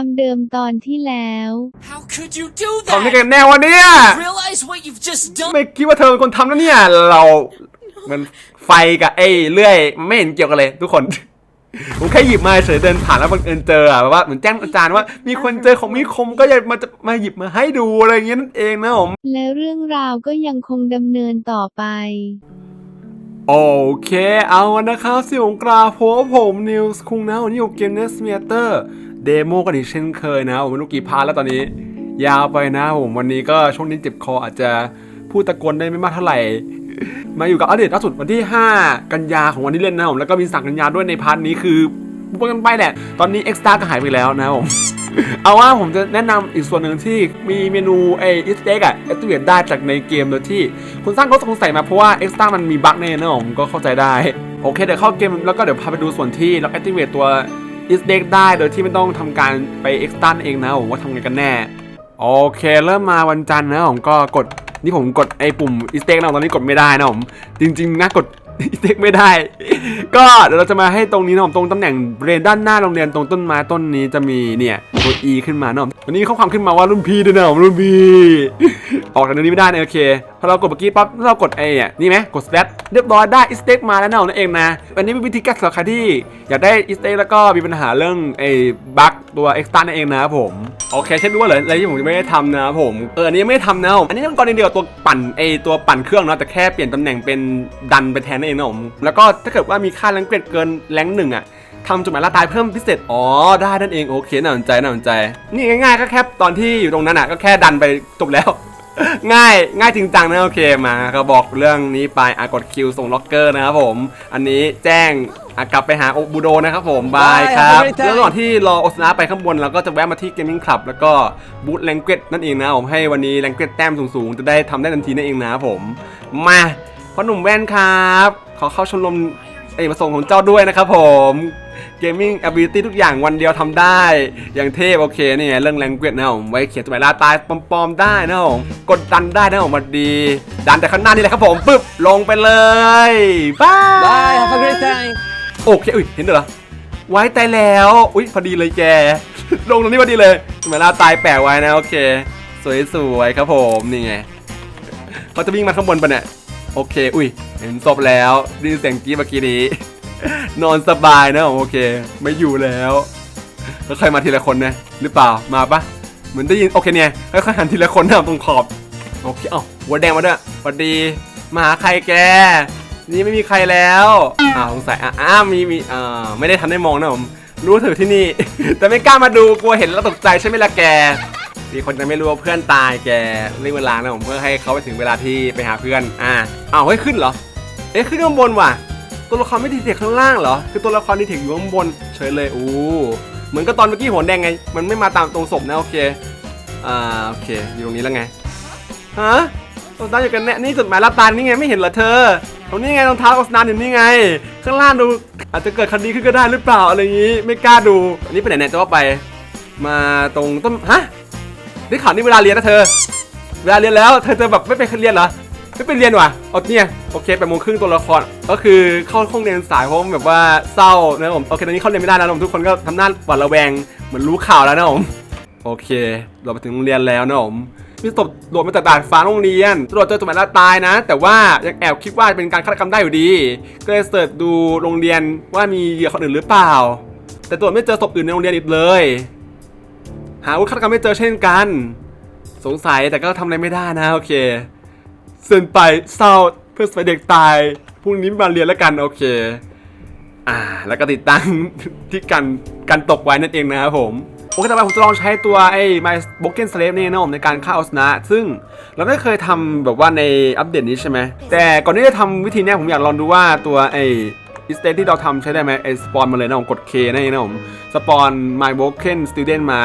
ความเดิมตอนที่แล้ว could you do ทำได้ that? กันแน่วันเนี้ย Realize what you've just done. ไม่คิดว่าเธอเป็นคนทำนะเนี่ย เรามันไฟกับไอ้เลื่อยมันไม่เห็นเกี่ยวกันเลย ทุกคน ผมแค่หยิบมาเฉยเดินผ่านแล้วบังเอิญเจออะแบบว่าเหมือนแจ้งอาจารย์ว่า มีคนเจอของมีคมก็อยากมาจะมาหยิบมาให้ดูอะไรอย่างเงี้ยนั่นเองนะผม และเรื่องราวก็ยังคงดำเนินต่อไป โอเค เอานะครับสิงกราโพบผมนิวส์คุงนะวันนี้อยู่เกมเนสเมียเตอร์เดโมกันอีกเช่นเคยนะผมไม่รู้กี่พาร์ทแล้วตอนนี้ ยาวไปนะผมวันนี้ก็ช่วงนี้เจ็บคออาจจะพูดตะโกนได้ไม่มากเท่าไหร่ มาอยู่กับอัปเดตล่าสุดวันที่ 5 กันยาของวันที่เล่นนะผมแล้วก็มีสั่งกันยาด้วยในพาร์ทนี้คือพูดกันไปแหละตอนนี้เอ็กซ์ตร้าก็หายไปแล้วนะผมเอาว่าผมจะแนะนำอีกส่วนหนึ่งที่มีเมนูไออิสเต็กอะแอคทีเวตได้จากในเกมโดยที่คุณสร้างก็สงสัยมาเพราะว่าเอ็กซ์ต้ามันมีบั๊กแน่นะผมก็เข้าใจได้ โอเคเดี๋ยวเข้าเกมแล้วก็เดี๋ยวพาไปดูส่วนที่เราแอคทีเวตตัวอิสเต็กได้โดยที่ไม่ต้องทำการไปเอ็กซ์ตาเองนะผมว่าทำไงกันแน่ โอเค เริ่มมาวันจันทร์นะผมก็กดนี่ผมกดไอ้ปุ่มอิสเต็กนะตอนนี้กดไม่ได้นะผมจริง ๆนะกดอิสเต็กไม่ได้ ก็เดี๋ยวเราจะมาให้ตรงนี้นะผมตรงตำแหน่งบริเวณด้านหน้าโรงเรียนตรงต้นไม้ต้นนี้จะมีเนี่ยตัว E ขึ้นมานะผมวันนี้ข้อความขึ้นมาว่ารุ่นพี่ด้วยนะผมรุ่นพี่ออกจากตรงนี้ไม่ได้นะโอเคพอเรากดเมื่อกี้ปั๊บเรากดไอ้เนี่ยนี่ไหมกดสเตตเรียบร้อยได้อิสเต็กมาแล้วนั่นเองนะวันนี้เป็นวิธีแก้สำหรับใครที่อยากได้อิสเต็กแล้วก็มีปัญหาเรื่องไอ้บั๊กตัวเอ็กซ์ตร้านั่นเองนะครับผมโอเคเช่นด้วยเลยอะไรที่ผมไม่ได้ทำนะครับผมเอออันนี้ยังไม่ได้ทำนะผมอันนี้ต้องกรณีเดียวตัวปั่นไอ้ตัวปั่นเครื่องเนาะแต่แค่เปลี่ยนตำแหน่งเป็นดันไปแทนนั่นเองนะผมแล้วก็ถ้าเกิดว่ามีค่าแรงเกรดเกินแรงหนึ่งอะทำจดหมายลาตายเพิ่มพิเศษ อ๋อ ได้นั่นเอง โอเค น่าสนใจ น่าสนใจ นี่ง่ายๆ ก็แค่ตอนที่อยู่ตรงนั้นอะก็แค่ดันไปจบแล้ว ง่ายง่ายจริงจังนะโอเคมาก็บอกเรื่องนี้ไปอากดคิวส่งล็อกเกอร์นะครับผม อันนี้แจ้งอะกลับไปหาโอบูโดนะครับผม บายครับ Bye, have a great time แล้วระหว่างที่รอโอสนาไปข้างบนเราก็จะแวะมาที่เกมมิ่งคลับแล้วก็บูธแรงเกตนั่นเองนะผมให้วันนี้แรงเกตแต้มสูงๆ จะได้ทำได้ทันทีนั่นเองนะครับผม มาพ่อหนุ่มแว่นครับ ขอเข้าชมรม เอกประสงค์ของเจ้าด้วยนะครับผมเกมมิ่ง ability ทุกอย่างวันเดียวทำได้ อย่างเทพโอเคนี่ไงเรื่องแรงเกตนะผมไว้เขียนจดหมายลาตายปลอมๆได้นะผมกดดันได้นะผมมาดี ดันแต่ข้างหน้านี่แหละครับผมปึ๊บลงไปเลยบาย Bye. Have a great time. โอเคอุ้ยเห็นด้วยเหรอไว้ตายแล้วอุ้ยพอดีเลยแกลงตรงนี้พอดีเลยเวลาตายแปะไว้นะโอเค สวยๆครับผมนี่ไงเขาจะวิ่งมาข้างบนปะเนี่ย โอเค อุ้ย เห็นศพแล้วดยินเสียงกี้เมื่อกี้นี้ นอนสบายนะโอเค ไม่อยู่แล้ว แล้วใครมาทีละคนนะหรือเปล่ามาปะเหมือนได้ยินโอเคเนี่ยค่อยๆหันทีละคนนะตรงขอบโอเคเอ้าหัวแดงมาด้วยสวัสดีมาหาใครแก นี่ไม่มีใครแล้วอ่าวสงสัยอะอ้ามีมีอ่าไม่ได้ทันได้มองนะผมรู้เธออยู่ที่นี่ แต่ไม่กล้ามาดูกลัวเห็นแล้วตกใจใช่ไหมล่ะแก มีคนจะไม่รู้ว่าเพื่อนตายแกเรียกเวลานะผมเพื่อให้เขาไปถึงเวลาที่ไปหาเพื่อน อ่าอ้าวเฮ้ยขึ้นเหรอ เอ๊ะขึ้นข้างบนว่ะ ตัวละครไม่ดีเทคข้างล่างเหรอ คือตัวละครดีเทคอยู่ข้างบนเฉยเลยอู้เหมือนกับตอนเมื่อกี้หัวแดงไง มันไม่มาตามตรงศพนะโอเค อ่าโอเคอยู่ตรงนี้แล้วไง ฮะโอสนานอยู่กันแน่นี่จดหมายรับตานนี่ไงไม่เห็นเหรอเธอ ตรงนี้ไงรองเท้าโอสนานอยู่นี่ไง ข้างล่างดูอาจจะเกิดคดีขึ้นก็ได้หรือเปล่าอะไรอย่างนี้ ไม่กล้าดู อันนี้ไปไหนเนี่ยจะว่าไป มาตรงต้น ฮะ ได้ข่าวนี่เวลาเรียนนะเธอ เวลาเรียนแล้วเธอจะแบบไม่ไปเรียนเหรอไม่ไปเรียนว่ะเอาเนี่ยโอเคแปดโมงครึ่งตัวละคร ก็คือเข้าห้องเรียนสายเพราะแบบว่าเศร้านะผมโอเคตอนนี้เข้าเรียนไม่ได้นะผมทุกคนก็ทำหน้าหวาดระแวงเหมือนรู้ข่าวแล้วนะผมโอเค เราไปถึงโรงเรียนแล้วนะผมมีศพโดดมาจากดาดฟ้าโรงเรียนตรวจเจอจดหมายลาตายนะ แต่ว่ายังแอบคิดว่าเป็นการฆาตกรรมได้อยู่ดี ก็เลยเสิร์ชดูโรงเรียนว่ามีเหยื่อคนอื่นหรือเปล่า แต่ตรวจไม่เจอศพอื่นในโรงเรียนอีกเลย หาอาวุธฆาตกรรมไม่เจอเช่นกัน สงสัยแต่ก็ทำอะไรไม่ได้นะโอเคเส้นไปเศร้าเพื่อสมัยเด็กตายพรุ่งนี้มาเรียนแล้วกันโอเค อ่า แล้วก็ติดตั้งที่กันกันตกไว้นั่นเองนะครับผมโอเคต่อไปผมจะลองใช้ตัวไอ้ My Broken Slave นี่นะผมในการฆ่าออสนะ ซึ่งเราไม่เคยทำแบบว่าในอัปเดตนี้ใช่ไหมแต่ก่อนที่จะทำวิธีเนี้ยผมอยากลองดูว่าตัวไอ้ อิสเตที่เราทำใช้ได้ไหมไอสปอนมาเลยนะผมกด K นั่นเองนะผมสปอน My Broken Student มา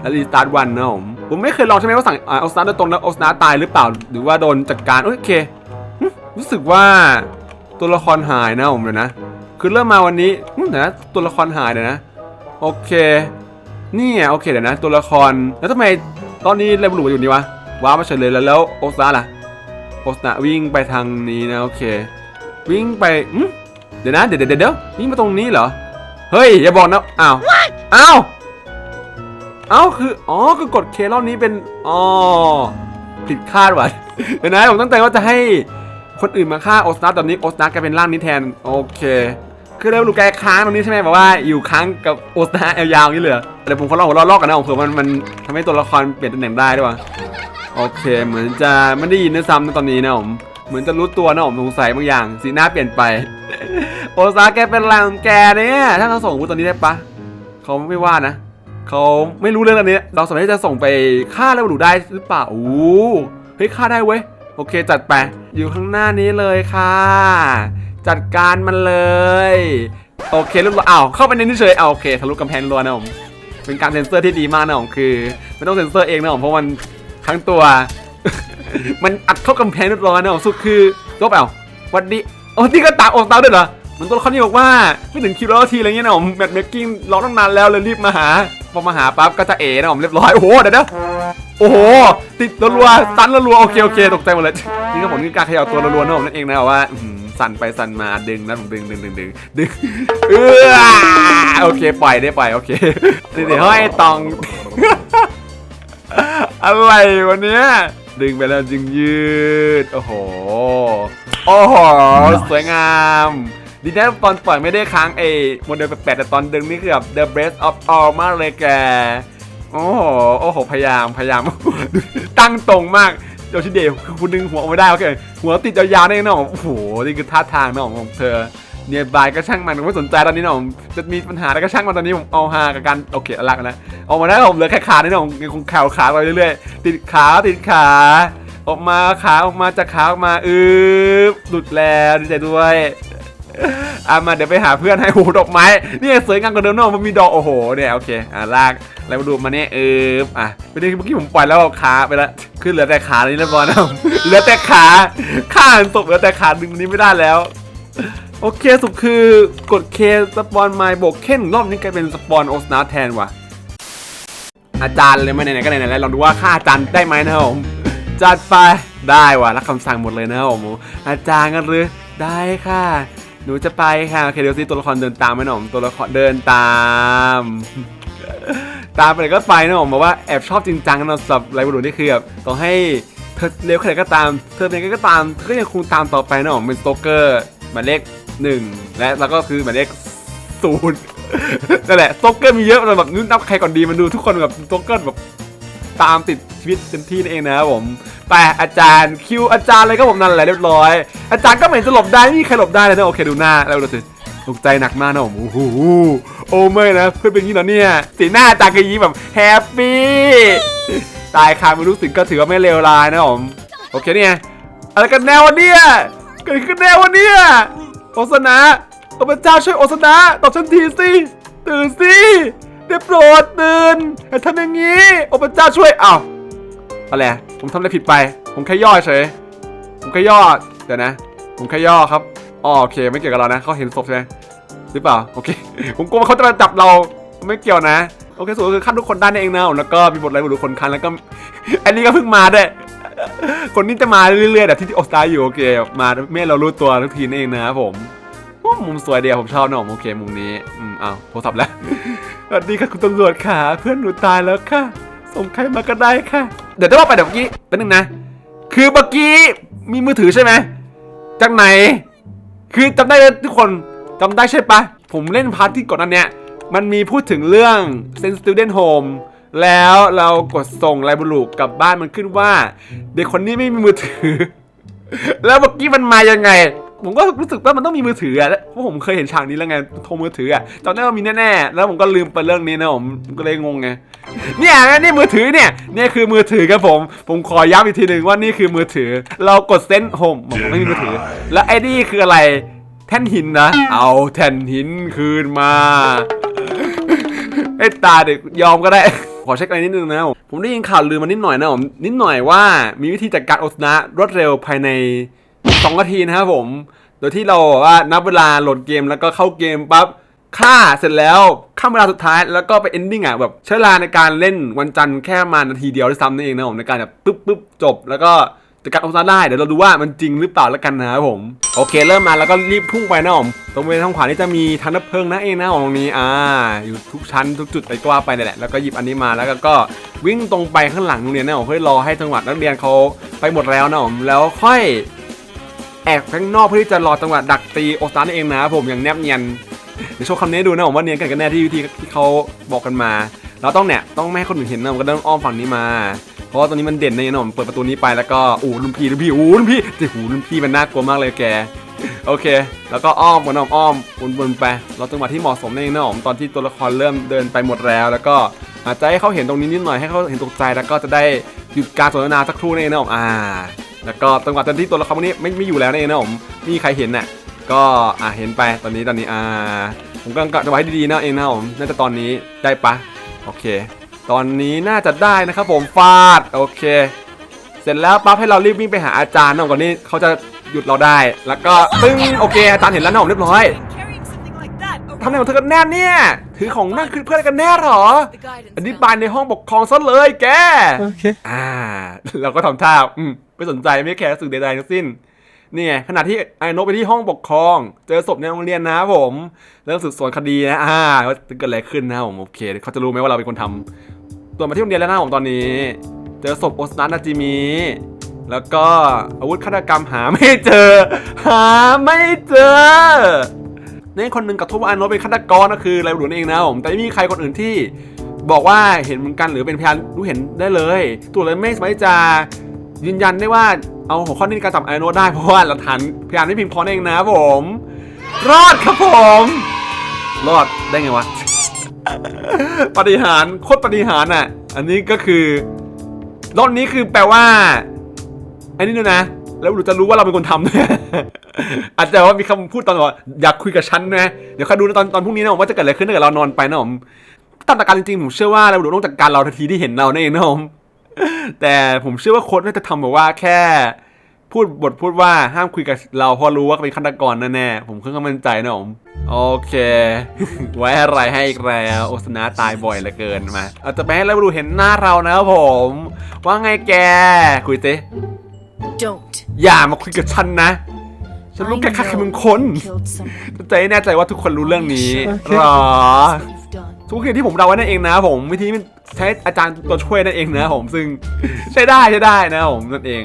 แล้วรีสตาร์ทวันนะผมผมไม่เคยลองใช่ไหมว่าสั่งอ่าเอาสตาร์ทโดยตรงแล้วเอาสตาร์ทตายหรือเปล่า หรือว่าโดนจัดการโอเครู้สึกว่าตัวละครหายนะผมเดี๋ยนะ คือเริ่มมาวันนี้นะตัวละครหายเดี๋ยวนะ โอเคนี่โอเคเดี๋ยวนะ ตัวละครแล้วทำไมตอนนี้เลเวลอยู่นี่วะว้าวมาเฉยเลยแล้วแล้วโอซาล่ะโอซาวิ่งไปทางนี้นะโอเค วิ่งไปอืม ดี๋ยวนะ เดี๋ยวเดี๋ยวเดี๋ยววิ่งมาตรงนี้เหรอ เฮ้ย อย่าบอกนะ อ้าว อ้าว อ้าวคือ อ๋อ คือกดเครอบนี้เป็น อ๋อ ผิดคาดว่ะ เดี๋ยวนะ ผมตั้งใจว่าจะให้คนอื่นมาฆ่าโอสตาตอนนี้โอสตากลายเป็นร่างนี้แทน โอเค คือเราดูแกค้างตรงนี้ใช่ไหมแบบว่าอยู่ค้างกับโอสตายาวๆอย่างนี้เลยเหรอเดี๋ยวผมขอลองหัวเราะลอกกันนะผมเผื่อมันมันทำให้ตัวละครเปลี่ยนตำแหน่งได้ด้วยวะโอเค เหมือนจะไม่ได้ยินด้วยซ้ำนะตอนนี้นะผม เหมือนจะรู้ตัวนะผมสงสัยบางอย่าง สีหน้าเปลี่ยนไป โอซาแกเป็นแรงของแกเนี่ยถ้าเราส่งอาวุธตอนนี้ได้ปะเขาไม่ว่านะเขาไม่รู้เรื่องอันนี้เราสามารถจะส่งไปฆ่าแล้วดูได้หรือเปล่าโอ้โหเฮ้ยฆ่าได้เว้ยโอเคจัดไปอยู่ข้างหน้านี้เลยค่ะ จัดการมันเลย โอเคลูกเราอ้าวเข้าไปในนี้เฉยอ้าโอเคทะลุกำแพงรั้วนะผมเป็นการเซ็นเซอร์ที่ดีมากนะผมคือไม่ต้องเซ็นเซอร์เองนะผมเพราะมันทั้งตัว มันอัดเข้ากำแพงเรียบร้อยนะผมสุดคือจบเอาวันดีโอ้ที่ก็ตาโอตาด้วยเหรอ มันตัวละครนี้บอกว่าไม่ถึงคิวแล้วทีอะไรเงี้ยนะผมแมทเมคกิ้งรอตั้งนานแล้วเลยรีบมาหาพอมาหาปั๊บก็จะเอ๋นะผมเรียบร้อยโอ้โหเดี๋ยวนะโอ้โหติดรัวๆตันรัวๆโอเคโอเคตกใจหมดเลยนี่ก็ผมนี่การเขย่าตัวรัวๆนะผมนั่นเองนะว่าสั่นไปสั่นมาดึงนะผมดึงดึงดึงดึงดึงเออโอเคปล่อยได้ปล่อยโอเคเดี๋ยวห้อยตองอะไรวันเนี้ยดึงไปแล้วจึงยืด โอ้โห โอ้โห สวยงาม ดีนะตอนปล่อยไม่ได้ค้างเอโมเดลแปลกๆแต่ตอนดึงนี่คือแบบ the best of all มากเลยแก โอ้โห โอ้โห พยายาม พยายาม ตั้งตรงมากโยชิเดะคุณดึงหัวออกไม่ได้โอเคหัวติดยาวๆนี่นะผมโอ้โห นี่คือท่าทางนะของเธอเนี่ยบายก็ช่างมันไม่สนใจตอนนี้นะผมจะมีปัญหาอะไรก็ช่างมันตอนนี้ผมเอาฮากับการโอเครักนะออกมาได้ผมเหลือแค่ขานี่นะผมยังคงแขวขาไปเรื่อยๆ ติดขาติดขาออกมาขาออกมาจากขาออกมาอืบหลุดแล้วดีใจด้วย อะมาเดี๋ยวไปหาเพื่อนให้โอ้โหดอกไม้นี่สวยงามกว่าเดิมเนอะมันมีดอกโอ้โหเนี่ยโอเคอะลากแล้วมาดูมาเนี่ยเอออะเป็นที่เมื่อกี้ผมปล่อยแล้วเอาขาไปแล้วขึ้นเหลือแต่ขานี่เรียบอยนะเหลือแต่ขาข้าหันศพเหลือแต่ขาดึงนี้ไม่ได้แล้วโอเคสุดคือกดเคสปอนไมล์โบกเค้นรอบนี้กลายเป็นสปอนโอสนาแทนว่ะ อาจารย์เลยไหมไหนๆก็ไหนๆแล้วลองดูว่าค่าอาจารย์ได้ไหมนะครับผมจัดไปได้ว่ะรับคำสั่งหมดเลยนะครับผมอาจารย์กันหรือได้ค่ะ หนูจะไปค่ะโอเคเดี๋ยวสิตัวละครเดินตามไหมหนอมตัวละครเดินตาม ตามไปไหนก็ไปนะผมบอกว่าแอบชอบจริงจังนะสำหรับไรบุรุษนี่คือแบบต่อให้เธอเร็วแค่ไหนก็ตาม เธอเป็นยังไงก็ตามเธอก็ยังคงตามต่อไปนะผมเป็นสโตเกอร์หมายเลขหนึ่งและแล้วก็คือหมายเลขศูนย์นั่นแหละสโตเกอร์มีเยอะเลยแบบนึกนับใครก่อนดีมันดูทุกคนแบบสโตเกอร์แบบ ตามติดชีวิตเต็มที่นั่นเองนะครับผมไปอาจารย์คิวอาจารย์เลยก็ผมนั่นแหละเรียบร้อย อาจารย์ก็ไม่เห็นจะหลบได้ไม่มีใครหลบได้เลยนะโอเคดูหน้าแล้วดูสิตกใจหนักมากนะผมโอ้โหโอ้ไม่นะเพื่อนเป็นย่างนี้เหรอเนี่ยสีหน้าอาจารย์ก็ยิ้มแบบแฮปปี้ตายคาไม่รู้สึกก็ถือว่าไม่เลวร้ายนะผมโอเคเนี่ยอะไรกันแนววะเนี่ยเกิดขึ้นแนววะเนี่ยโอสนะอพระเจ้าช่วยโอสนะตอบฉันทีสิตื่นสิ ได้โปรดตื่นอย่าทำอย่างนี้ โอ้พระเจ้าช่วยอ้าวอะไรผมทำอะไรผิดไป ผมแค่ย่อเฉย ผมแค่ย่อ เดี๋ยวนะ ผมแค่ย่อครับอ๋อโอเคไม่เกี่ยวกับเรานะเขาเห็นศพใช่ไหมหรือเปล่า โอเค ผมกลัวเขาจะมาจับเรา ไม่เกี่ยวนะ โอเคสุดก็คือขั้นทุกคนได้นเองนะ แล้วก็มีบทอะไรบุรุษคนคันแล้วก็ อันนี้ก็เพิ่งมาด้วย คนนี้จะมาเรื่อยๆแบบที่ออสตาอยู่โอเค มาไม่เรารู้ตัวทุกทีนั่นเองนะครับผม มุมสวยเดียวผมชอบนะผมโอเคมุมนี้อืมอ้าวโทรศัพท์แล้วสวัสดีค่ะคุณตำรวจค่ะ เพื่อนหนูตายแล้วค่ะ ส่งใครมาก็ได้ค่ะ เดี๋ยวจะว่าไปเดี๋ยวเมื่อกี้แป๊บนึงนะ คือเมื่อกี้มีมือถือใช่ไหมจากไหน คือจำได้ทุกคนจำได้ใช่ปะผมเล่นพาร์ทที่ก่อนนั้นเนี้ยมันมีพูดถึงเรื่อง Send Student Home แล้วเรากดส่งไลบุรุษกลับบ้านมันขึ้นว่า เด็กคนนี้ไม่มีมือถือ แล้วเมื่อกี้มันมายังไง ผมก็รู้สึกว่ามันต้องมีมือถืออะเพราะผมเคยเห็นฉากนี้แล้วไงโทรมือถืออะจำได้ว่ามีแน่ๆแล้วผมก็ลืมไปเรื่องนี้นะผมก็เลยงงไงเนี่ยนี่มือถือเนี่ยเนี่ยคือมือถือครับผม ผมขอย้ำอีกทีหนึ่งว่านี่คือมือถือ เรากดเซนโฮมผมไม่มีมือถือ แล้วไอ้นี่คืออะไร แท่นหินนะ เอาแท่นหินคืนมาไอ้ตาเด็กยอมก็ได้ขอเช็คอะไรนิดนึงนะผมผมได้ยินข่าวลือมานิดหน่อยนะผมนิดหน่อยว่ามีวิธีจัดการโอสนะรวดเร็วภายใน 2นาทีนะครับผม โดยที่เราว่านับเวลาโหลดเกมแล้วก็เข้าเกมปั๊บฆ่าเสร็จแล้วข้ามเวลาสุดท้ายแล้วก็ไปเอนดิ้งอะแบบใช้เวลาในการเล่นวันจันทร์แค่มานาทีเดียวด้วยซ้ำนั่นเองนะผมในการแบบปึ๊บปึ๊บจบ แล้วก็จัดการโอซาได้เดี๋ยวเราดูว่ามันจริงหรือเปล่าแล้วกันนะครับผม โอเคเริ่มมาแล้วก็รีบพุ่งไปนะผมตรงบริเวณทางขวานี่จะมีทางดับเพลิงนะเองนะของตรงนี้อ่าอยู่ทุกชั้นทุกจุดไปก็ว่าไปนี่แหละแล้วก็หยิบอันนี้มาแล้วก็ก็วิ่งตรงไปข้างหลังโรงเรียนนะผมเพื่อรอให้จังหวัดนักเรียนเขาไปหมดแล้วนะผมแล้วค่อย แอบข้างนอกเพื่อที่จะรอจังหวะดักตีโอซานนเองนะผมอย่างแนบเนียนเดี๋ยวโชว์คำนี้ดูนะผมว่าเนียนกันกันแน่ที่วิธีที่เขาบอกกันมา เราต้องเนี่ยต้องไม่ให้คนอื่นเห็นนะผมก็ต้องอ้อมฝั่งนี้มา เพราะว่าตรงนี้มันเด่นในนะผมเปิดประตูนี้ไปแล้วก็อู้รุ่นพี่รุ่นพี่อู้รุ่นพี่เจ้าหูรุ่นพี่มันน่ากลัวมากเลยแกโอเค แล้วก็อ้อมบนอ้อมอ้อมวนวนไป เราจังหวะที่เหมาะสมนั่นเองนะผมตอนที่ตัวละครเริ่มเดินไปหมดแล้ว แล้วก็อาจจะให้เขาเห็นตรงนี้นิดหน่อยให้เขาเห็นตกใจแล้วก็จะได้หยุดการสนทนาสักครู่นั่นเองนะผมอ่า แล้วก็จังหวะตอนที่ตัวละครพวกนี้ไม่ไม่อยู่แล้วนั่นเองนะผมไม่มีใครเห็นน่ะก็อ่าเห็นไปตอนนี้ตอนนี้อ่าผมกำลังกะจะไว้ดีๆนะเองนะผมน่าจะตอนนี้ได้ปะโอเค ตอนนี้น่าจะได้นะครับผมฟาดโอเค เสร็จแล้วปั๊บให้เรารีบวิ่งไปหาอาจารย์นะก่อนนี้เขาจะหยุดเราได้ แล้วก็ตึ้งโอเคอาจารย์เห็นแล้วนะผมเรียบร้อย Carrying something like that. ทำอะไรของเธอกันแน่เนี่ยถือของนั่นคือเพื่อนกันแน่เหรอ The guidance อธิบายในห้องปกครองซะเลยแก Okay. อ่า เราก็ทำท่าอืม ไม่สนใจไม่แคร์สื่อใดๆทั้งสิ้นนี่ไงขณะที่ไอ้นกไปที่ห้องปกครอง เจอศพในโรงเรียนนะผมเริ่มสืบสวนคดีนะอ่าว่าจะเกิดอะไรขึ้นนะผมโอเคเขาจะรู้ไหมว่าเราเป็นคนทำตัวมาที่โรงเรียนแล้วนะผมตอนนี้ เจอศพโอสนัทนาจิมิแล้วก็อาวุธฆาตกรรมหาไม่เจอ หาไม่เจอนี่คนหนึ่งกับทุบว่าอานนเป็นฆาตกรก็คือไรบุญเองนะผมแต่ไม่มีใครคนอื่นที่บอกว่าเห็นเหมือนกันหรือเป็นพยานรู้เห็นได้เลย ตัวเลยไม่สามารถที่จ ยืนยันได้ว่าเอาหัวข้อนี้ในการจับไอานได้เพราะว่าหลักฐานพยานไม่เพียงพอเองนะผม รอดครับผม รอดได้ไงวะ ปฏิหารโคตรปฏิหารอะ อันนี้ก็คือรอบนี้คือแปลว่าอันนี้ด้วยนะ แล้วหนูจะรู้ว่าเราเป็นคนทำด้วยอาจจะว่ามีคำพูดตอนว่าอยากคุยกับฉันนะ เดี๋ยวคอยดูนะตอนตอนพรุ่งนี้นะผมว่าจะเกิดอะไรขึ้นถ้าเกิดเรานอนไปนะผมตามหลักการจริงๆผมเชื่อว่าเราดูต้องจัดการเราทันทีที่เห็นเรานั่นเองนะผม แต่ผมเชื่อว่าโค้ดน่าจะทำแบบว่าแค่พูดบทพูดว่าห้ามคุยกับเราเพราะรู้ว่าเป็นฆาตกรแน่ๆผมค่อนข้างมั่นใจนะผมโอเค ไว้อะไรให้อีกแล้วโอสนาตายบ่อยเหลือเกินมาเอาจะไปให้เราดูเห็นหน้าเรานะครับผม ว่าไงแก คุยสิ Don't. อย่ามาคุยกับฉันนะ ฉันรู้แค่แค่ใครเป็นคน killed someone. ใจแน่ใจว่าทุกคนรู้เรื่องนี้โอเคหรอ You've done. ทุกอย่างที่ผมเดาไว้นั่นเองนะผมวิธีใช้อาจารย์ตัวช่วยนั่นเองนะผมซึ่งใช้ได้ใช้ได้นะผมนั่นเอง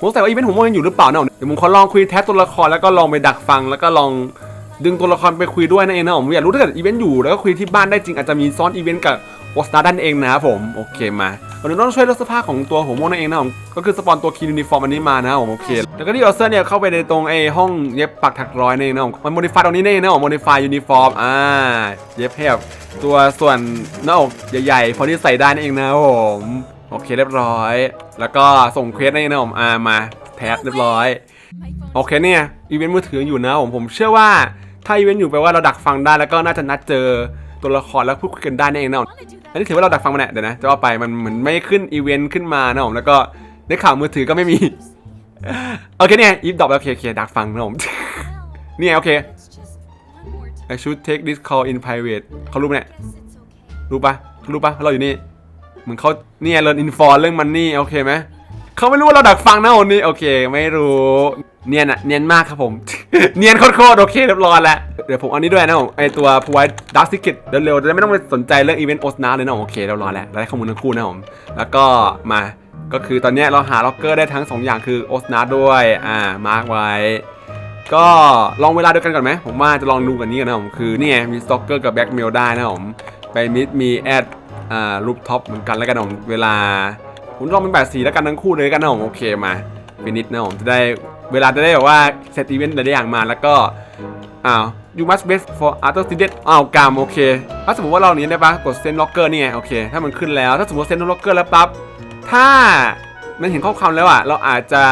ผมใส่ว่าอีเวนต์ผมว่ายังอยู่หรือเปล่านะเดี๋ยวผมขอลองคุยแท็ตัวละครแล้วก็ลองไปดักฟังแล้วก็ลองดึงตัวละครไปคุยด้วยนั่นเองนะผมอยากรู้ถ้าเกิดอีเวนต์อยู่แล้วก็คุยที่บ้านได้จริงอาจจะมีซ้อนอีเวนต์กับ โอสตาร์ดันเองนะครับผมโอเคมาวันนี้ต้องช่วยเลือกเสื้อผ้าของตัวผมโม่นั่นเองนะผมก็คือสปอนตัวคีนยูนิฟอร์มอันนี้มานะผมโอเคแล้วก็ที่ออสเซอร์เนี่ยเข้าไปในตรงไอ้ห้องเย็บปักถักร้อยนี่นะผมมันโมดิฟายตรงนี้นี่นะผมโมดิฟายยูนิฟอร์มอ่าเย็บให้แบบตัวส่วนหน้าอกใหญ่ๆพอที่ใส่ได้นั่นเองนะผมโอเคเรียบร้อย แล้วก็ส่งเควสนั่นเองนะผมอ่ามาแท็บเรียบร้อยโอเคเนี่ยอีเวนต์มือถืออยู่นะผมผมเชื่อว่าถ้าอีเวนต์อยู่แปลว่าเราดักฟังได้แล้วก็น่าจะนัดเจอตัวละครแล้วพูดคุยกันได้นั่นเองนะ อันนี้ถือว่าเราดักฟังมาเนี่เดี๋ยวนะจะว่าไปมันเหมือนไม่ขึ้นอีเวนต์ขึ้นมานะผมแล้วก็ในข่าวมือถือก็ไม่มีโอเคเนี่ยอีฟดอกโอเคโอเคดักฟังนะผมเนี่ยโอเค I should take this call in private เขารู้ไหมเนี่ยรู้ปะเขารู้ปะเราอยู่นี่เหมือนเขาเนี่ยเรียนอินฟอร์เรื่องมันนี่โอเคไหมเขาไม่รู้ว่าเราดักฟังนะวันนี้โอเค ไม่รู้ เนียนอะเนียนมากครับผม เนียนโคตรโอเคเรียบร้อยแล้ว เดี๋ยวผมเอานี้ด้วยนะผมไอตัว provide dark secret เร็วๆจะได้ไม่ต้องไปสนใจเรื่องอีเวนต์โอสนาเลยนะผมโอเคเรียบร้อแล้วได้ข้อมูลทั้งคู่นะผมแล้วก็มาก็คือตอนนี้เราหาล็อกเกอร์ได้ทั้งสองอย่างคือโอสนาด้วยอ่ามาร์กไว้ ก็ลองเวลาเดียวกันก่อนไหมผมว่าจะลองดูกันนี้กันนะผมคือนี่ยมีสต็อกเกอร์กับแบ็กเมลได้นะผมไปมิดมีแอดอ่ารูปท็อปเหมือนกันแล้วกันนะผมเวลาผมลองเป็นแบบสีแล้วกันทั้งคู่เลยกันนะผมโอเคมาฟินิชนะผมจะได้เวลาจะได้แบบว่าเซตอีเวนต์หลายอย่างมาแล้วก็ อ้าว you must wait for other student อ้าวกรรมโอเค ถ้าสมมติว่าเรานี้ได้ปะกดเซนล็อกเกอร์นี่ไงโอเค ถ้ามันขึ้นแล้ว ถ้าสมมติเซนล็อกเกอร์แล้วปั๊บ ถ้ามันเห็นข้อความแล้วอะ เราอาจจะ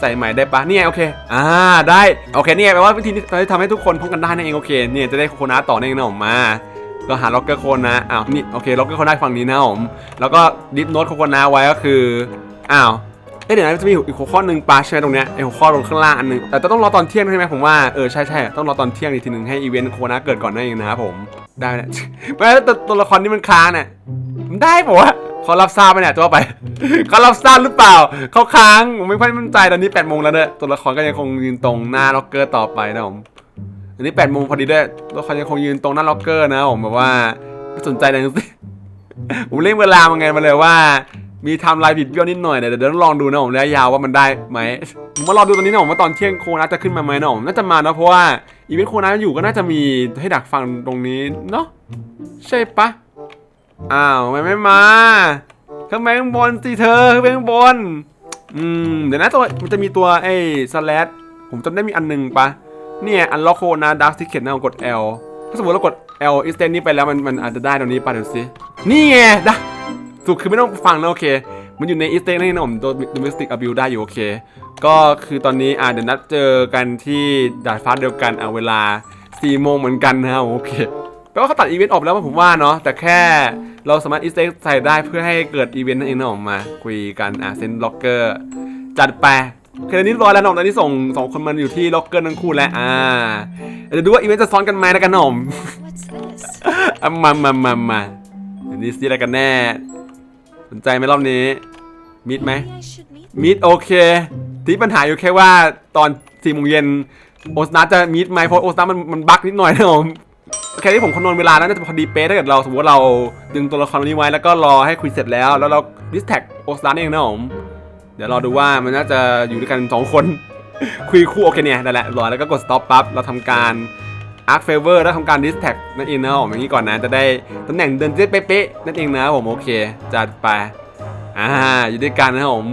ใส่ใหม่ได้ปะเนี่ยโอเค อ่าได้ โอเคเนี่ยแปลว่าวิธีนี้จะทำให้ทุกคนพบกันได้นั่นเองโอเค เนี่ยจะได้โคโนัทต่อนั่นเองนะผมมาก็หาล็อกเกอร์โคนนะ อ้าว นี่ โอเค ล็อกเกอร์โคนได้ฝั่งนี้นะผม แล้วก็ดิฟโน้ตโคโนัทไว้ก็คือ อ้าว เอ๊ะเดี๋ยวนะจะมีอีกหัวข้อหนึ่งปะใช่ไหมตรงเนี้ยไอหัวข้อตรงข้างล่างอันหนึงแต่ต้องรอตอนเที่ยงใช่ไหมผมว่าเออใช่ใช่ต้องรอตอนเที่ยงอีกทีหนึ่งให้อีเวนต์โคโนัทเกิดก่อนนั่นเองนะครับผมได้ไหมเนี่ย ไม่แล้วตัวตัวละครนี้มันค้างเนี่ยมันได้ปะวะเขารับทราบไหมเนี่ยตัวไป เขารับทราบหรือเปล่าเขาค้างผมไม่ค่อยมั่นใจตอนนี้8โมงแล้วเนี่ยตัวละครก็ยังคงยืนตรงหน้าล็อกเกอร์ต่อไปนะผมอันนี้8โมงพอดีด้วยตัวละครยังคงยืนตรงหน้าล็อกเกอร์นะผมแบบว่าไม่สนใจอะไรทั้งสิ้น ผมเล่นเวลามาไงมาเลยว่า มีไทม์ไลน์บิดเบี้ยวนิดหน่อยเนี่ยเดี๋ยวต้องลองดูนะผมระยะยาวว่ามันได้ไหมผมมารอดูตอนนี้นะผมว่าตอนเที่ยงโคนัสจะขึ้นมาไหมนะผมน่าจะมานะเพราะว่าอีเวนต์โคนัสอยู่ก็น่าจะมีให้ดักฟังตรงนี้เนาะใช่ปะอ้าวไมไม่มาขึ้นไปข้างบนสิเธอขึ้นไปข้างบนอืมเดี๋ยวนะตัวมันจะมีตัวไอ้สแลดผมจำได้มีอันหนึงปะเนี่ยอันล็อกโคนะดักทิเก็ตนะผมกด L ถ้าสมมติเรากด L extend นี้ไปแล้วมันมันอาจจะได้ตรงนี้ปะเดี๋ยวสินี่ไงดะ สุดคือไม่ต้องฟังนะโอเค มันอยู่ใน extend นี่นะผมตัว domestic abuse ได้อยู่โอเค ก็คือตอนนี้อ่าเดี๋ยวนัดเจอกันที่ดาดฟ้าเดียวกันเอาเวลา4โมงเหมือนกันนะโอเคแปลว่าเขาตัดอีเวนต์ออกแล้วผมว่าเนาะแต่แค่เราสามารถอีสเต็กใส่ได้เพื่อให้เกิดอีเวนต์นั่นเองนะออกมา คุยกันอะเซนล็อกเกอร์จัดไปโอเคตอนนี้ร้อยแล้วน้องตอนนี้ส่งสองคนมันอยู่ที่ล็อกเกอร์ทั้งคู่แล้วอ่าเดี๋ยวดูว่าอีเวนต์จะซ้อนกันไหมแล้วกันน้อง What's this? อะมามามามาเดี๋ยวนี้ซีอะไรกันแน่ส นใจไหมรอบนี้ มิดไหม Maybe I should meet มิดโอเค ที่ปัญหาอยู่แค่ว่าตอนสี่โมงเย็นโอสนาจะมิดไหมเพราะโอสนามันมันบั๊กนิดหน่อยนะผมโอเคที่ผมคำนวณเวลาแล้วน่าจะพอดีเป๊ะถ้าเกิดเราสมมติว่าเราดึงตัวละครนี้ไว้แล้วก็รอให้คุยเสร็จแล้ว แล้วเราดิสแท็กโอสนาเองนะผมเดี๋ยวรอดูว่ามันน่าจะอยู่ด้วยกันสองคน คุยคู่โอเคเนี่ยนั่นแหละรอแล้วก็กด stop ปั๊บเราทำการ arc favor แล้วทำการ dis tag นั่นเองนะผมอย่างนี้ก่อนนะ จะได้ตำแหน่งเดินเจ๊เป๊ะๆนั่นเองนะผมโอเค จัดไปอ่าอยู่ด้วยกันนะผม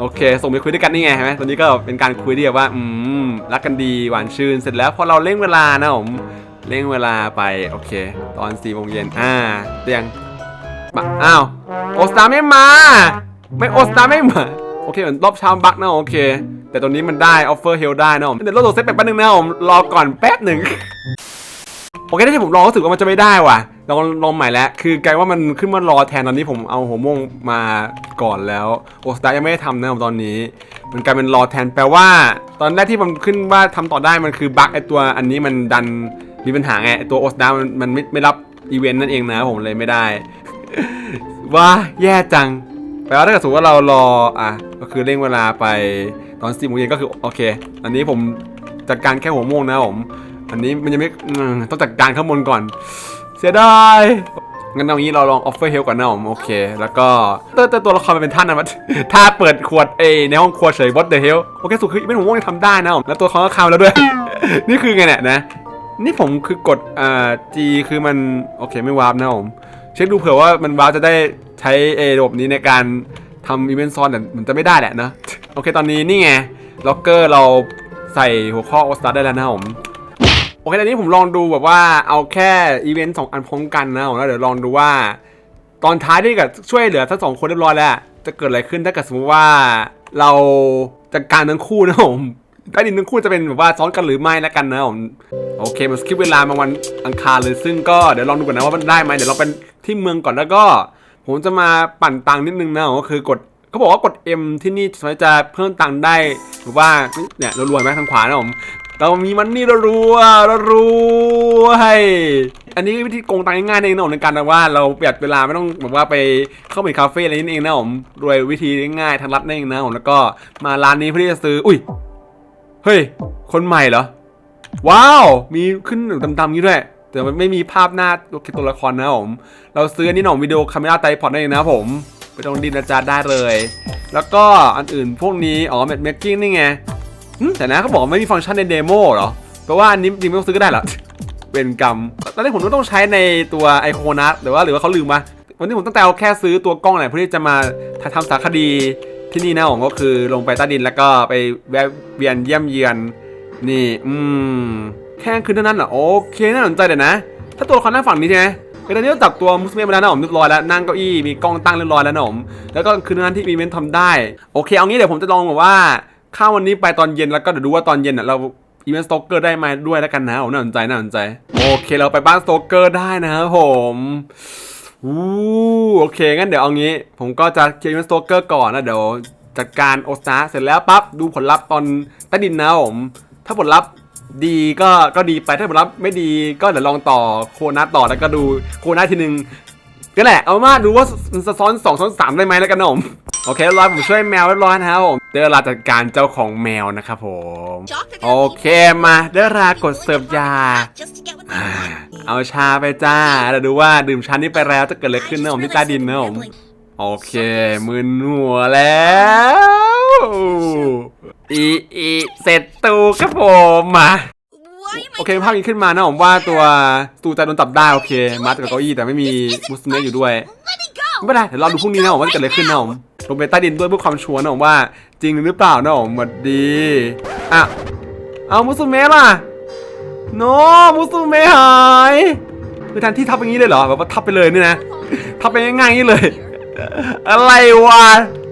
โอเค ส่งไปคุยด้วยกันนี่ไงเห็นไหมตอนนี้ก็เป็นการคุยที่แบบว่าอืมรักกันดีหวานชื่นเสร็จแล้วพอเราเร่งเวลานะผมเร่งเวลาไปโอเค ตอน4โมงเย็นอ่าเตียงปะอ้าวโอสตาไม่มา ไม่โอสตาไม่มาโอเคเหมือนรอบเช้าบักนะโอเค แต่ตอนนี้มันได้ออฟเฟอร์เฮลได้นะผมเดี๋ยวเราโหลดเซตแป๊บนึงนะผมรอก่อนแป๊บหนึ่งโอเคที่ผมลองรู้สึกว่ามันจะไม่ได้ว่ะลองลองใหม่แล้ว คือกลายว่ามันขึ้นมารอแทนตอนนี้ผมเอาหัวโมงมาก่อนแล้ว โอสตายังไม่ได้ทำนะผมตอนนี้ มันกลายเป็นรอแทนแปลว่า ตอนแรกที่มันขึ้นว่าทำต่อได้มันคือบั๊กไอตัวอันนี้มันดันมีปัญหาไงไอตัวโอสตามันมันไม่ไม่รับอีเวนต์นั่นเองนะผมเลยไม่ได้ว้าแย่จัง แปลว่าถ้าเกิดสมมติว่าเรารออะก็คือเร่งเวลาไป ตอนสี่โมงเย็นก็คือโอเค อันนี้ผมจัดการแค่หัวโมงนะผม อันนี้มันยังไม่ต้องจัดการข้างบนก่อน เสียดายงั้นเอางี้เราลอง offer help ก่อนนะผมโอเค แล้วก็เตัวตัวตัวละครมันเป็นท่านนะมันถ้าเปิดขวดเอในห้องครัวเฉย what the hell โอเคสุดคือไม่ผมว่ายังทำได้นะผมแล้วตัวเขาก็คำแล้วด้วย นี่คือไงเนี่ยนะ นี่ผมคือกดอ่า G คือมัน โอเคไม่วาร์ปนะผม เช็คดูเผื่อว่ามันวาร์ปจะได้ใช้เอระบบนี้ในการ ทำอีเวนต์ซ้อนแต่มันจะไม่ได้แหละนะ โอเคตอนนี้นี่ไงล็อกเกอร์เราใส่หัวข้อโอสตาได้แล้วนะผมโอเคตอนนี้ผมลองดูแบบว่าเอาแค่อีเวนต์สองอันพร้อมกันนะผมแล้วเดี๋ยวลองดูว่า ตอนท้ายที่กับช่วยเหลือทั้งสองคนเรียบร้อยแล้วจะเกิดอะไรขึ้นถ้าเกิดสมมติว่าเราจัดการทั้งคู่นะผมใต้ดินทั้งคู่จะเป็นแบบว่าซ้อนกันหรือไม่แล้วกันนะผมโอเคมันสคิปเวลามาวันอังคารเลยซึ่งก็เดี๋ยวลองดูก่อนนะว่ามันได้ไหมเดี๋ยวเราเป็นที่เมืองก่อนแล้วก็ ผมจะมาปั่นตังค์นิดนึงนะก็คือกดเขาบอกว่ากด M ที่นี่สามารถจะเพิ่มตังค์ได้หรือว่าเนี่ยเรารวยไหมทางขวานะผมเรามีมันนี่เรารวยเรารวยอันนี้วิธีโกงตังค์ง่ายๆเองนะผมในการว่าเราประหยัดเวลาไม่ต้องแบบว่าไปเข้าไปคาเฟ่อะไรนี่เองนะผมรวยวิธีง่ายๆทางลัดนั่นเองนะผมแล้วก็มาร้านนี้เพื่อที่จะซื้ออุ้ยเฮ้ยคนใหม่เหรอว้าวมีขึ้นดำๆนี้ด้วย แต่มันไม่มีภาพหน้าตัวละครนะผม เราซื้อนนี้หน่องวิดีโอคาเมราไตพอดนั่นเองนะผมไปตรงดินอาจารย์ได้เลย แล้วก็อันอื่นพวกนี้ อ๋อแมทเมคกิ้งนี่ไงแต่นะเขาบอกไม่มีฟังก์ชันในเดโมเหรอแปลว่าอันนี้จริงไม่ต้องซื้อก็ได้เหรอเป็นกรรมตอนแรกผมก็ต้องใช้ในตัวไอโคนัสหรือว่าหรือว่าเขาลืมมาวันนี้ผมตั้งแต่เอาแค่ซื้อตัวกล้องแหละเพื่อที่จะมาทำสารคดีที่นี่นะผมก็คือลงไปใต้ดินแล้วก็ไปแวะเวียนเยี่ยมเยือนนี่ อืม แค่คืนเท่านั้นเหรอโอเคน่าสนใจเดี๋ยวนะ ถ้าตัวละครหน้าฝั่งนี้ใช่ไหมเออตอนนี้เราจับตัวมุสเมมาแล้วนะผมเรียบร้อยแล้วนั่งเก้าอี้มีกล้องตั้งเรียบร้อยแล้วนะผมแล้วก็คืนนั้นที่อีเวนต์ทำได้โอเคเอางี้เดี๋ยวผมจะลองแบบว่าข้ามวันนี้ไปตอนเย็นแล้วก็เดี๋ยวดูว่าตอนเย็นอะเราอีเวนต์สโตเกอร์ได้มาด้วยแล้วกันนะโอ้น่าสนใจน่าสนใจโอเคเราไปบ้านสโตเกอร์ได้นะครับผมอู้โอเคงั้นเดี๋ยวเอางี้ ผมก็จะเคลียร์อีเวนต์สโตเกอร์ก่อนนะเดี๋ยวจัดการโอสตาเสร็จแล้วปั๊บดูผลลัพธ์ตอนใต้ดินนะผมถ้าผลลัพธ์ ดีก็ก็ดีไปถ้าผลลัพธ์ไม่ดีก็เดี๋ยวลองต่อโคนัสต่อแล้วก็ดูโคนัสทีหนึ่งก็แหละเอามาดูว่าซ้อนสองซ้อนสามได้ไหมแล้วกันนะผมโอเคร้อยผมช่วยแมวเรียบร้อยนะครับผมเดี๋ยวเราจัดการเจ้าของแมวนะครับผมโอเคมาเดี๋ยวรากดเสิร์ฟยา เอาชาไปจ้าเดี๋ยวดูว่าดื่มชานี้ไปแล้วจะเกิดอะไรขึ้นนะผมที่ใต้ดินนะผมโอเคมึนหัวแล้ว อีอีเสร็จตูครับผมมาโอเคภาพนี้ขึ้นมานะผมว่าตัวตูจะโดนจับได้โอเคมาจากบเก้าอี้แต่ไม่มีมุสเมะอยู่ด้วยไม่เป็นไรเดี๋ยวเราดูพรุ่งนี้นะผมว่าจะเกิดอะไรขึ้นนะผมลงไปใต้ดินด้วยเพื่อความชัวร์นะผมว่าจริงหรือเปล่านะผมสวัสดีอะเอามุสเมะล่ะโนมุสเมะหายคือแทนที่ทับอย่างนี้เลยเหรอแบบว่าทับไปเลยนี่นะทับไปง่ายๆอย่างนี้เลย อะไรวะ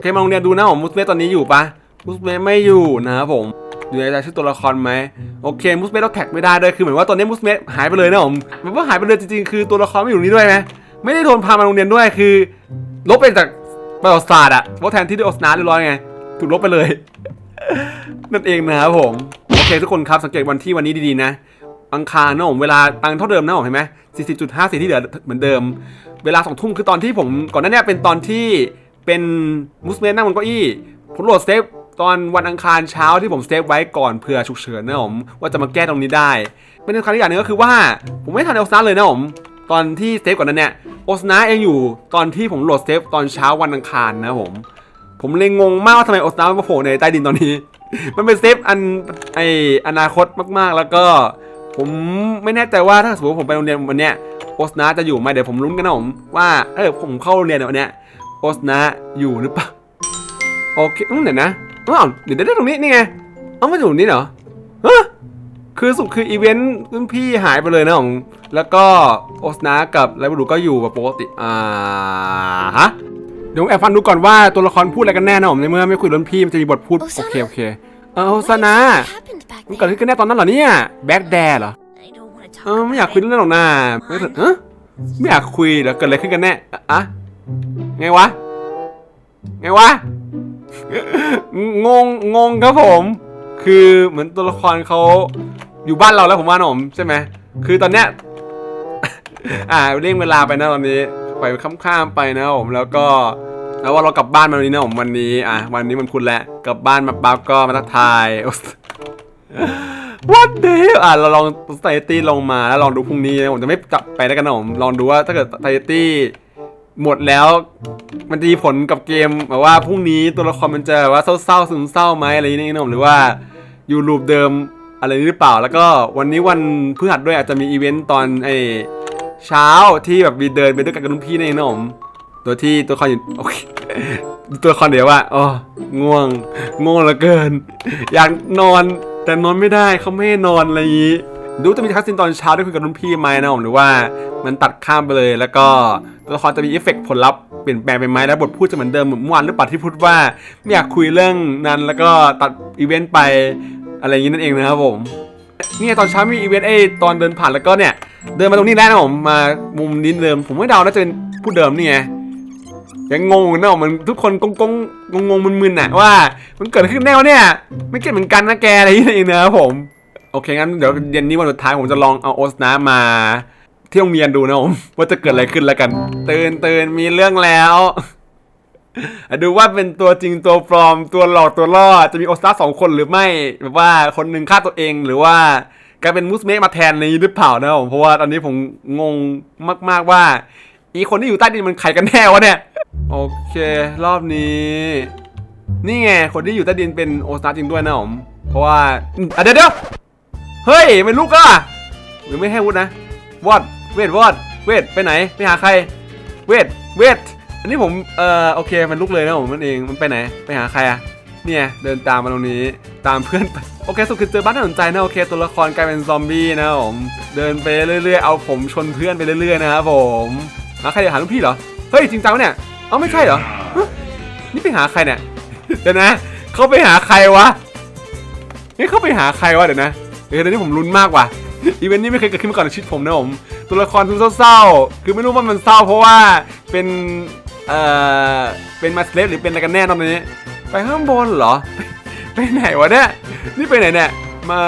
โอเคมาโรงเรียนดูนะผมมุสเมตอนนี้อยู่ปะมุสเมะไม่อยู่นะครับผมอยู่ในรายชื่อตัวละครไหมโอเคมุสเมะเราแท็กไม่ได้ด้วยคือเหมือนว่าตอนนี้มุสเมะหายไปเลยนะผมมันว่าหายไปเลยจริงๆคือตัวละครไม่อยู่นี่ด้วยไหมไม่ได้โดนพามาโรงเรียนด้วยคือ ลบไปจากประวัติศาสตร์อะเพราะแทนที่ได้ออสนาเรียบร้อยไงถูกลบไปเลย นั่นเองนะครับผมโอเคทุกคนครับสังเกตวันที่วันนี้ดีๆนะอังคารนะผมเวลาตังเท่าเดิมนะผมเห็นไหม40.54ที่เหลือเหมือนเดิม เวลาสองทุ่มคือตอนที่ผมก่อนหน้านี้เป็นตอนที่ เป็นมุสเมนนั่งบนเก้าอี้ผมโหลดเซฟตอนวันอังคารเช้าที่ผมเซฟไว้ก่อนเผื่อฉุกเฉินนะผมว่าจะมาแก้ตรงนี้ได้เป็นสำคัญอีกอย่างหนึงก็คือว่า ผมไม่ทันโอสนาเลยนะผมตอนที่เซฟก่อนนั้นเนี่ยโอสนาเองอยู่ตอนที่ผมโหลดเซฟตอนเช้าวันอังคารนะผมผมเลยงงมากว่าทำไมโอสนามาโผล่ในใต้ดินตอนนี้ มันเป็นเซฟอันไออนาคตมากๆ แล้วก็ ผมไม่แน่ใจว่าถ้าสมมติผมไปโรงเรียนวันเนี้ยโอสนาจะอยู่ไหมเดี๋ยวผมลุ้นกันนะผมว่าเออผมเข้าโรงเรียนวันเนี้ย สนาอยู่หรือเปล่าโอเคอืมเดี๋ยวนะอ้าวเดี๋ยวได้ตรงนี้นี่ไงเอ้าไม่อยู่ตรงนี้เหรอฮะคือสุดคืออีเวนต์รุ่นพี่หายไปเลยนะผมแล้วก็โอสนากับไรบรูก็อยู่แบบปกติอ่าฮะเดี๋ยวผมแอบฟังดูก่อนว่าตัวละครพูดอะไรกันแน่นะผมในเมื่อไม่คุยรุ่นพี่มันจะมีบทพูดโอโอซานะเคโอเคเออโอซานะมันเกิดขึ้นกันแน่ตอนนั้นเหรอเนี่ยแบ็กแดเหรอเออไม่อยากคุยเรื่องนั้นหรอกนะไม่ถึงเออไม่อยากคุยแล้วเกิดอะไรขึ้นกันแน่อะอะ ไงวะ ไงวะ งง งงครับผม คือเหมือนตัวละครเขาอยู่บ้านเราแล้วผมว่านมใช่ไหม คือตอนเนี้ย อ่าเร่งเวลาไปนะตอนนี้ ไปข้ามๆไปนะผม แล้วก็ แล้วว่าเรากลับบ้านมาวันนี้นะผมวันนี้ อะวันนี้มันคุณแหละ กลับบ้านมาปั๊บก็มาทักทาย What the hell อะเราลองสไตตี้ลงมาแล้วลองดูพรุ่งนี้นะผมจะไม่จับไปแล้วกันนะผมลองดูว่าถ้าเกิดสไตตี้ หมดแล้ว มันจะมีผลกับเกมแบบว่าพรุ่งนี้ตัวละครมันจะแบบว่าเศร้าๆซึมเศร้าไหมอะไรนี้นะผมหรือว่าอยู่รูปเดิมอะไรนี้หรือเปล่า แล้วก็วันนี้วันพฤหัสด้วยอาจจะมีอีเวนต์ตอนไอเช้าที่แบบมีเดินไปด้วยกันกับรุ่นพี่นั่นเองนะผมตัวที่ตัวละครอยู่โอเคตัวละครเดี๋ยวว่าอ๋อง่วงง่วงเหลือเกิน อยากนอนแต่นอนไม่ได้เขาไม่ให้นอนอะไรอย่างนี้ ดูจะมีคัสซินตอนเช้าได้คุยกับรุ่นพี่ไหมนะผมหรือว่ามันตัดข้ามไปเลย แล้วก็ตัวละครจะมีเอฟเฟกต์ผลลัพธ์เปลี่ยนแปลงไปไหมแล้วบทพูดจะเหมือนเดิมเหมือนเมื่อวานหรือเปล่าที่พูดว่าไม่อยากคุยเรื่องนั้น แล้วก็ตัดอีเวนต์ไปอะไรอย่างนี้นั่นเองนะครับผมนี่ตอนเช้ามีอีเวนต์ไอตอนเดินผ่านแล้วก็เนี่ย เดินมาตรงนี้แล้วนะผมมามุมนี้เดิม ผมไม่เดาน่าจะเป็นผู้เดิมนี่ไงยังงงนะมันทุกคนกงกงงงงมึนๆน่ะว่า มันเกิดขึ้นแน่วเนี่ย ไม่เก็ตเหมือนกันนะแกอะไรอย่างเงี้ยนะครับผม โอเคงั้นเดี๋ยวเย็นนี้วันสุดท้ายผมจะลองเอาโอสนามาเที่ยวโรงเรียนดูนะผมว่าจะเกิดอะไรขึ้นแล้วกัน ตื่นตื่นมีเรื่องแล้วดูว่าเป็นตัวจริงตัวปลอมตัวหลอกตัวล่อจะมีโอสตาสองคนหรือไม่แบบว่าคนหนึ่งฆ่าตัวเองหรือว่ากลายเป็นมุสเมะมาแทนนี้หรือเปล่านะผมเพราะว่าตอนนี้ผมงงมาก ๆว่า อีคนที่อยู่ใต้ดินมันใครกันแน่วะเนี่ย โอเค รอบนี้ นี่ไงคนที่อยู่ใต้ดินเป็นโอสตาจริงด้วยนะผมเพราะว่าอะเดี๋ยวเดี๋ยว เฮ้ยเป็นลูกก็หรือไม่ให้วุฒนะวอดเวทวอดเวทไปไหนไปหาใคร เวทเวทอันนี้ผมเอ่อโอเคมันลุกเลยนะผมมันเองมันไปไหนไปหาใครอะเนี่ยเดินตามมาตรงนี้ตามเพื่อนไปโอเคสุดคือเจอบ้านน่าสนใจนะโอเคตัวละครกลายเป็นซอมบี้นะผมเดินไปเรื่อยๆเอาผมชนเพื่อนไปเรื่อยๆนะครับผมหาใครจะหาลูกพี่เหรอเฮ้ยจริงจังเนี่ยเอ้าไม่ใช่เหรอนี่ไปหาใครเนี่ยเดี๋ยวนะเขาไปหาใครวะนี่เขาไปหาใครวะเดี๋ยวนะ เฮ้ยตอนนี้ผมลุ้นมากว่ะอีเวนต์นี้ไม่เคยเกิดขึ้นมาก่อนในชีวิตผมนะผมตัวละครดูเศร้าๆคือไม่รู้ว่ามันเศร้าเพราะว่าเป็นเอ่อเป็นมาสเลฟหรือเป็นอะไรกันแน่ตอนนี้ ไปข้างบนเหรอ ไปไหนวะเนี่ยนี่ไปไหนเนี่ยมา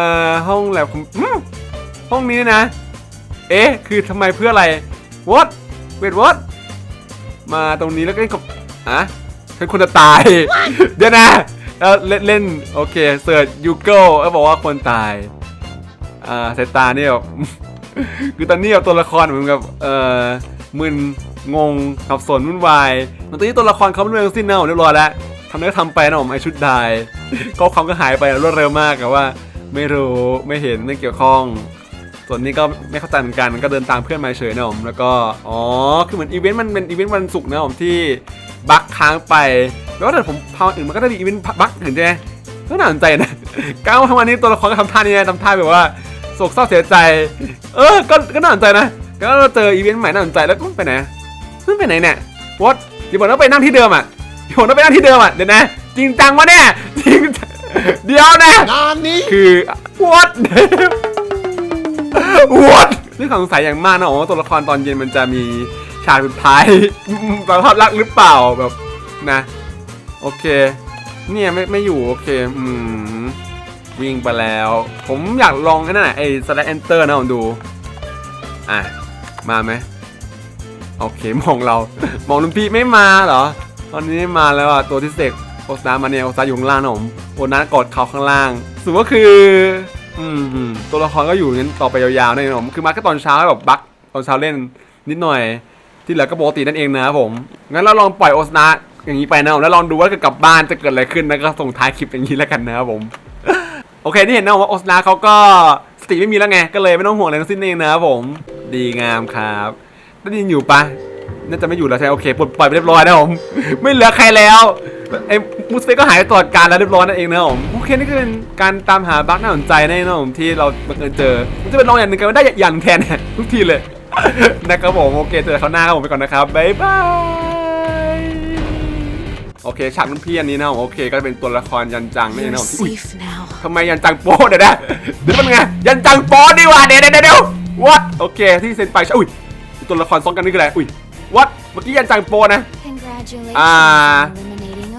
ห้องแลบผมอืมห้องนี้นะ เอ๊ะคือทำไมเพื่ออะไร what wait what มาตรงนี้แล้วก็กบอะฉันควรจะตาย เดี๋ยวนะแล้วเล่นเล่นโอเคเสิร์ชยูเกิลแล้วบอกว่าควรตาย อ่าสายตาเนี่ยแบบคือตอนนี้ตัวละครเหมือนกับเอ่อมึนงงสับสนวุ่นวายตอนนี้ตัวละครเขาไม่รู้เรื่องสิ้นเน่าเรียบร้อยแล้วทำไรก็ทำไปนะผมไอชุดได้ก็ความก็หายไปรวดเร็วมากอะว่า ไม่รู้ไม่เห็นไม่เกี่ยวข้องส่วนนี้ก็ไม่เข้าใจเหมือนกันก็เดินตามเพื่อนมาเฉยนะผมแล้วก็อ๋อคือเหมือนอีเวนต์มันเป็นอีเวนต์วันศุกร์นะผมที่บั๊กค้างไปแล้วถ้าผมพาอื่นมันก็ได้มีอีเวนต์บั๊กอื่นใช่ไหมก็น่าสนใจนะก้าวมาทำวันนี้ตัวละครก็ทำท่านี้นะทำท่าแบบว่า โศกเศร้าเสียใจ เออ ก็ก็น่าสนใจนะ ก็เราเจออีเวนต์ใหม่น่าสนใจแล้วก็ไปไหนมันไปไหนเนี่ยวัดอย่าบอกว่าไปนั่งที่เดิมอะอย่าบอกว่าไปนั่งที่เดิมอะเดี๋ยวนะ จริงจังวะเนี่ยจริงจังเดี๋ยวนะงานนี้คือ what what นี่สงสัยอย่างมากนะว่าตัวละครตอนเย็นมันจะมีฉากสุดท้ายสารภาพรักหรือเปล่าแบบนะ โอเค เนี่ยไม่ไม่อยู่โอเค อืม วิ่งไปแล้ว ผมอยากลองไอ้นั่นน่ะไอ้ select enter นะผมดู อะ มาไหมโอเคมองเรา มองลุงพี่ไม่มาเหรอ ตอนนี้ไม่มาแล้วอะ ตัวที่เสกโอสตามาเนี่ยโอสตาอยู่ข้างล่างนะผมโอนัสกอดเขาข้างล่างสุดก็คือ อืมตัวละครก็อยู่นั้นต่อไปยาวๆนะผมคือมาแค่ตอนเช้าแบบบั๊กตอนเช้าเล่นนิดหน่อย ที่เหลือก็ปกตินั่นเองนะครับผม งั้นเราลองปล่อยโอสนาอย่างนี้ไปนะผมแล้วลองดูว่าเกิดกลับบ้านจะเกิดอะไรขึ้นนะก็ส่งท้ายคลิปอย่างนี้แล้วกันนะครับผม อเคที่เห็นนะว่าโอสนาเขาก็สติไม่มีแล้วไง ก็เลยไม่ต้องห่วงอะไรทั้งสิ้นเองนะครับผม ดีงามครับได้ยินอยู่ปะน่าจะไม่อยู่แล้วใช่ไหมโอเคปลดปล่อยไปเรียบร้อยนะผม ไม่เหลือใครแล้วไอ้มูสเปก็หายตลอดการแล้วเรียบร้อยนั่นเองนะครับผมโอเคนี่คือเป็นการตามหาบั๊กน่าสนใจแน่นะผมที่เราบังเอิญเจอมันจะเป็นลองอย่างหนึ่งกันได้อย่างแทนทุกทีเลยนะครับผมโอเคเจอเขาหน้าครับผมไปก่อนนะครับบ๊ายบาย โอเคฉากรุ่นพี่อันนี้นะผมโอเคก็เป็นตัวละครยันจังนี่ You're นะผมอุ๊ย safe now. ทำไมยันจังโป๊เดี๋ยวนะเดี๋ยวมันไงยันจังโป๊ดีกว่าเดี๋ยวเดี๋ยวเดี๋ยว what โอเคที่เซ็นไปใช่อุ้ยตัวละครซ้อนกันนี่คืออะไรอุ้ย what เมื่อกี้ยันจังโป๊นะ Congratulations Ah. on the